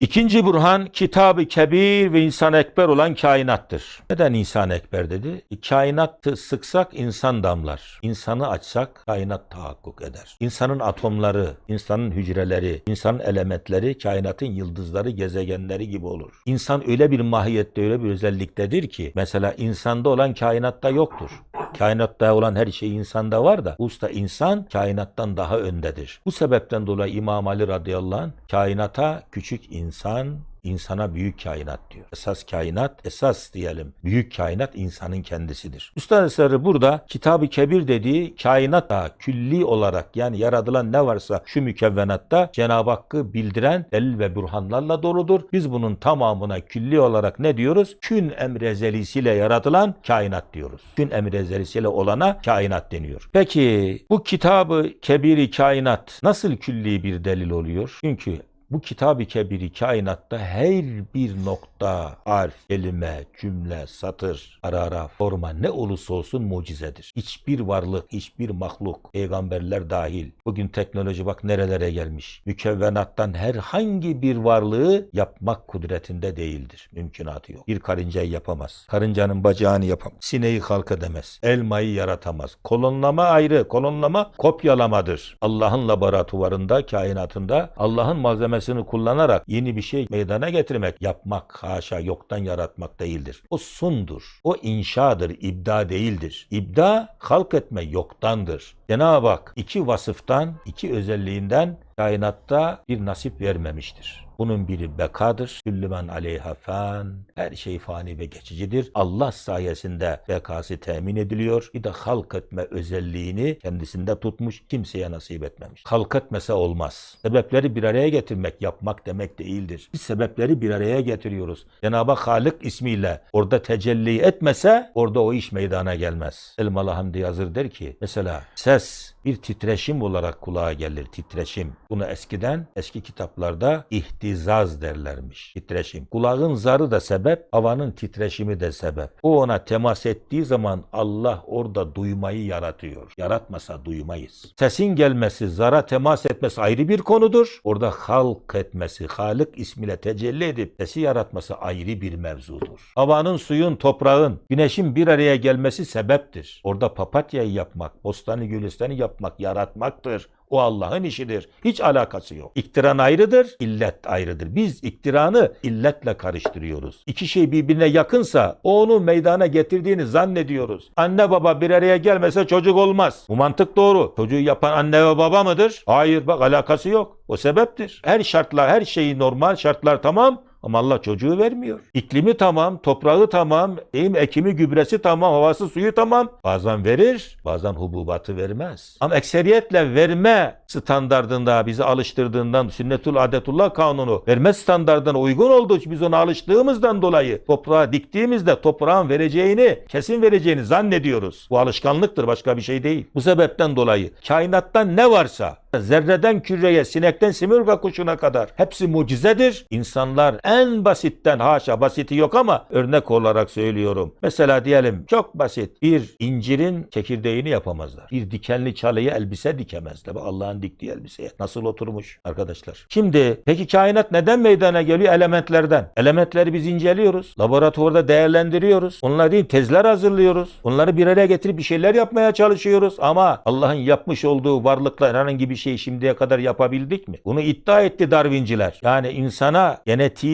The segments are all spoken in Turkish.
İkinci burhan Kitab-ı Kebir ve İnsan Ekber olan kainattır. Neden İnsan Ekber dedi? E, kainatı sıksak insan damlar. İnsanı açsak kainat tahakkuk eder. İnsanın atomları, insanın hücreleri, insanın elementleri kainatın yıldızları, gezegenleri gibi olur. İnsan öyle bir mahiyette, öyle bir özelliktedir ki mesela insanda olan kainatta yoktur. Kainatta olan her şey insanda var da usta insan kainattan daha öndedir. Bu sebepten dolayı İmam Ali radıyallahu anh kainata küçük insan, insana büyük kainat diyor. Esas kainat, esas diyelim büyük kainat insanın kendisidir. Üstad Eseri burada Kitab-ı Kebir dediği kainat da külli olarak yani yaratılan ne varsa şu mükevvenatta Cenab-ı Hakk'ı bildiren delil ve burhanlarla doludur. Biz bunun tamamına külli olarak ne diyoruz? Kün emrezelisiyle yaratılan kainat diyoruz. Kün emrezelisiyle olana kainat deniyor. Peki bu Kitab-ı Kebiri kainat nasıl külli bir delil oluyor? Çünkü bu kitab-ı kebiri kainatta her bir nokta, harf, kelime, cümle, satır, arara, forma ne olursa olsun mucizedir. Hiçbir varlık, hiçbir mahluk, peygamberler dahil. Bugün teknoloji bak nerelere gelmiş. Mükevvenattan herhangi bir varlığı yapmak kudretinde değildir. Mümkünatı yok. Bir karıncayı yapamaz. Karıncanın bacağını yapamaz. Sineği halk edemez. Elmayı yaratamaz. Kolonlama ayrı. Kolonlama kopyalamadır. Allah'ın laboratuvarında, kainatında Allah'ın malzemesini kullanarak yeni bir şey meydana getirmek, yapmak, haşa yoktan yaratmak değildir. O sundur. O inşadır, ibda değildir. İbda halk etme yoktandır. Cenab-ı Hak iki vasıftan, iki özelliğinden kainatta bir nasip vermemiştir. Bunun biri bekadır. Küllümen aleyha fan. Her şey fani ve geçicidir. Allah sayesinde bekası temin ediliyor. Bir de halk etme özelliğini kendisinde tutmuş. Kimseye nasip etmemiş. Halk etmese olmaz. Sebepleri bir araya getirmek, yapmak demek değildir. Biz sebepleri bir araya getiriyoruz. Cenab-ı Halik ismiyle orada tecelli etmese orada o iş meydana gelmez. Elmalı Hamdi Yazır der ki mesela ses bir titreşim olarak kulağa gelir. Titreşim. Bunu eskiden eski kitaplarda ihtizaz derlermiş. Titreşim. Kulağın zarı da sebep, havanın titreşimi de sebep. O ona temas ettiği zaman Allah orada duymayı yaratıyor. Yaratmasa duymayız. Sesin gelmesi, zara temas etmesi ayrı bir konudur. Orada halk etmesi, Halık ismiyle tecelli edip sesi yaratması ayrı bir mevzudur. Havanın, suyun, toprağın, güneşin bir araya gelmesi sebeptir. Orada papatyayı yapmak, bostanı gülistanı yapmak, yaratmaktır. O Allah'ın işidir. Hiç alakası yok. İktiran ayrıdır, illet ayrıdır. Biz iktiranı illetle karıştırıyoruz. İki şey birbirine yakınsa onu meydana getirdiğini zannediyoruz. Anne baba bir araya gelmese çocuk olmaz. Bu mantık doğru. Çocuğu yapan anne ve baba mıdır? Hayır bak alakası yok. O sebeptir. Her şartlar, her şeyi normal, şartlar tamam. Ama Allah çocuğu vermiyor. İklimi tamam, toprağı tamam, değil mi? ekimi, gübresi tamam, havası, suyu tamam. Bazen verir, bazen hububatı vermez. Ama ekseriyetle verme standardında bizi alıştırdığından sünnetül adetullah kanunu verme standardına uygun olduğu için biz ona alıştığımızdan dolayı toprağa diktiğimizde toprağın vereceğini, kesin vereceğini zannediyoruz. Bu alışkanlıktır, başka bir şey değil. Bu sebepten dolayı kainattan ne varsa Zerreden küreye, sinekten simurga kuşuna kadar hepsi mucizedir. İnsanlar en basitten haşa basiti yok ama örnek olarak söylüyorum. Mesela diyelim çok basit bir incirin çekirdeğini yapamazlar. Bir dikenli çalıya elbise dikemezler. Bak Allah'ın diktiği elbiseye nasıl oturmuş arkadaşlar. Şimdi peki kainat neden meydana geliyor? Elementlerden. Elementleri biz inceliyoruz. Laboratuvarda değerlendiriyoruz. Onlara değil tezler hazırlıyoruz. Onları bir araya getirip bir şeyler yapmaya çalışıyoruz. Ama Allah'ın yapmış olduğu varlıklar herhangi bir şey şimdiye kadar yapabildik mi? Bunu iddia etti Darwinciler. Yani insana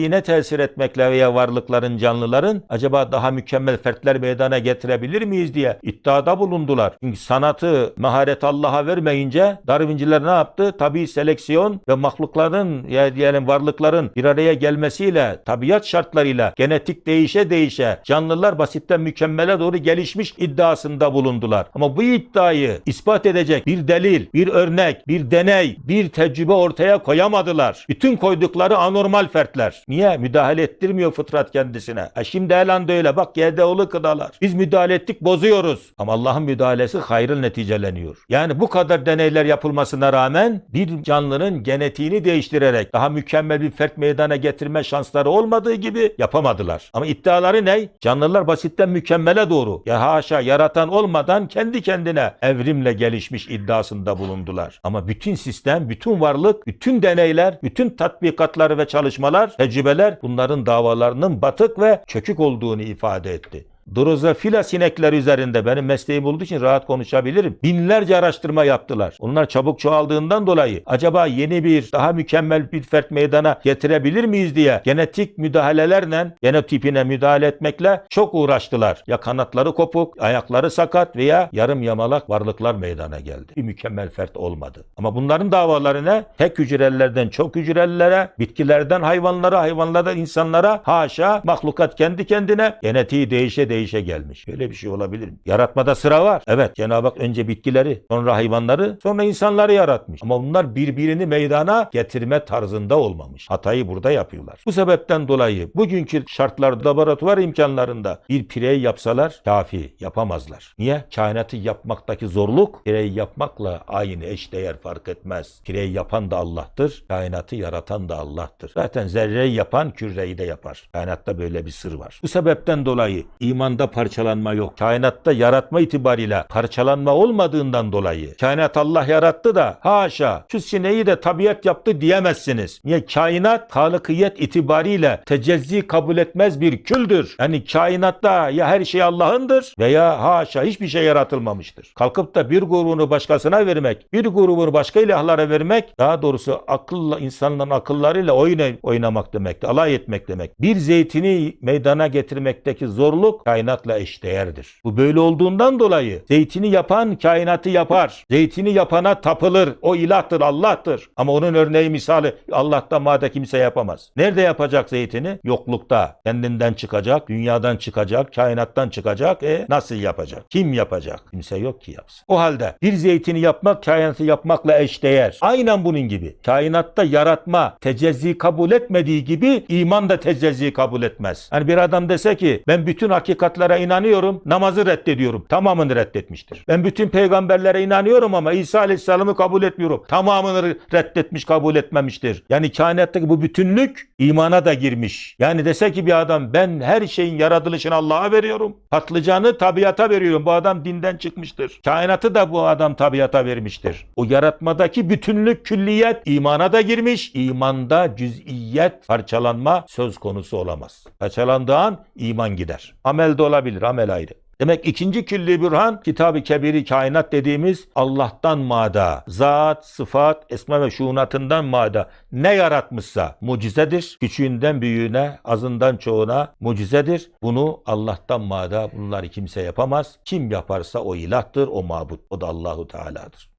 genetiğine tesir etmekle veya varlıkların, canlıların acaba daha mükemmel fertler meydana getirebilir miyiz diye iddiada bulundular. Çünkü sanatı, maharet Allah'a vermeyince Darwinciler ne yaptı? Tabii seleksiyon ve mahlukların ya diyelim varlıkların bir araya gelmesiyle, tabiat şartlarıyla genetik değişe değişe canlılar basitten mükemmele doğru gelişmiş iddiasında bulundular. Ama bu iddiayı ispat edecek bir delil, bir örnek, bir deney, bir tecrübe ortaya koyamadılar. Bütün koydukları anormal fertler. Niye? Müdahale ettirmiyor fıtrat kendisine. E şimdi elan da öyle. Bak GDO'lu kıdalar. Biz müdahale ettik bozuyoruz. Ama Allah'ın müdahalesi hayrıl neticeleniyor. Yani bu kadar deneyler yapılmasına rağmen bir canlının genetiğini değiştirerek daha mükemmel bir fert meydana getirme şansları olmadığı gibi yapamadılar. Ama iddiaları ne? Canlılar basitten mükemmele doğru. Ya haşa yaratan olmadan kendi kendine evrimle gelişmiş iddiasında bulundular. Ama bütün sistem, bütün varlık, bütün deneyler, bütün tatbikatlar ve çalışmalar, tecrübeler bunların davalarının batık ve çökük olduğunu ifade etti. Drozofila sinekler üzerinde benim mesleğim olduğu için rahat konuşabilirim. Binlerce araştırma yaptılar. Onlar çabuk çoğaldığından dolayı acaba yeni bir daha mükemmel bir fert meydana getirebilir miyiz diye genetik müdahalelerle genotipine müdahale etmekle çok uğraştılar. Ya kanatları kopuk, ayakları sakat veya yarım yamalak varlıklar meydana geldi. Bir mükemmel fert olmadı. Ama bunların davaları ne? Tek hücrelilerden çok hücrelilere, bitkilerden hayvanlara, hayvanlardan insanlara haşa mahlukat kendi kendine genetiği değişe değişe gelmiş. Böyle bir şey olabilir mi? Yaratmada sıra var. Evet Cenab-ı Hak önce bitkileri, sonra hayvanları, sonra insanları yaratmış. Ama bunlar birbirini meydana getirme tarzında olmamış. Hatayı burada yapıyorlar. Bu sebepten dolayı bugünkü şartlarda laboratuvar imkanlarında bir pirey yapsalar kafi yapamazlar. Niye? Kainatı yapmaktaki zorluk pireyi yapmakla aynı eşdeğer fark etmez. Pireyi yapan da Allah'tır. Kainatı yaratan da Allah'tır. Zaten zerreyi yapan küreyi de yapar. Kainatta böyle bir sır var. Bu sebepten dolayı imanda parçalanma yok. Kainatta yaratma itibariyle parçalanma olmadığından dolayı kainat Allah yarattı da haşa şu sineği de tabiat yaptı diyemezsiniz. Niye? Kainat halıkiyet itibariyle tecezzi kabul etmez bir küldür. Yani kainatta ya her şey Allah'ındır veya haşa hiçbir şey yaratılmamıştır. Kalkıp da bir grubunu başkasına vermek, bir grubunu başka ilahlara vermek daha doğrusu akılla insanların akıllarıyla oyun oynamak demektir. Alay etmek demek. Bir zeytini meydana getirmekteki zorluk kainatla eşdeğerdir. Bu böyle olduğundan dolayı zeytini yapan kainatı yapar. Zeytini yapana tapılır. O ilahtır, Allah'tır. Ama onun örneği misali Allah'tan madde kimse yapamaz. Nerede yapacak zeytini? Yoklukta. Kendinden çıkacak, dünyadan çıkacak, kainattan çıkacak. E nasıl yapacak? Kim yapacak? Kimse yok ki yapsın. O halde bir zeytini yapmak kainatı yapmakla eşdeğer. Aynen bunun gibi. Kainatta yaratma tecezzi kabul etmediği gibi iman da tecezzi kabul etmez. Hani bir adam dese ki ben bütün hakikatlere inanıyorum, namazı reddediyorum. Tamamını reddetmiştir. Ben bütün peygamberlere inanıyorum ama İsa Aleyhisselam'ı kabul etmiyorum. Tamamını reddetmiş, kabul etmemiştir. Yani kainattaki bu bütünlük imana da girmiş. Yani dese ki bir adam ben her şeyin yaratılışını Allah'a veriyorum. Patlıcanı tabiata veriyorum. Bu adam dinden çıkmıştır. Kainatı da bu adam tabiata vermiştir. O yaratmadaki bütünlük, külliyet imana da girmiş. İmanda cüz'iyet, parçalanma söz konusu olamaz. Parçalandığı an iman gider. Amel de olabilir, amel ayrı. Demek ikinci külli bürhan kitab-ı kebiri kainat dediğimiz Allah'tan mada, zat, sıfat, esma ve şuunatından mada ne yaratmışsa mucizedir. Küçüğünden büyüğüne, azından çoğuna mucizedir. Bunu Allah'tan mada bunları kimse yapamaz. Kim yaparsa o ilahtır, o mabut. O da Allahu Teala'dır.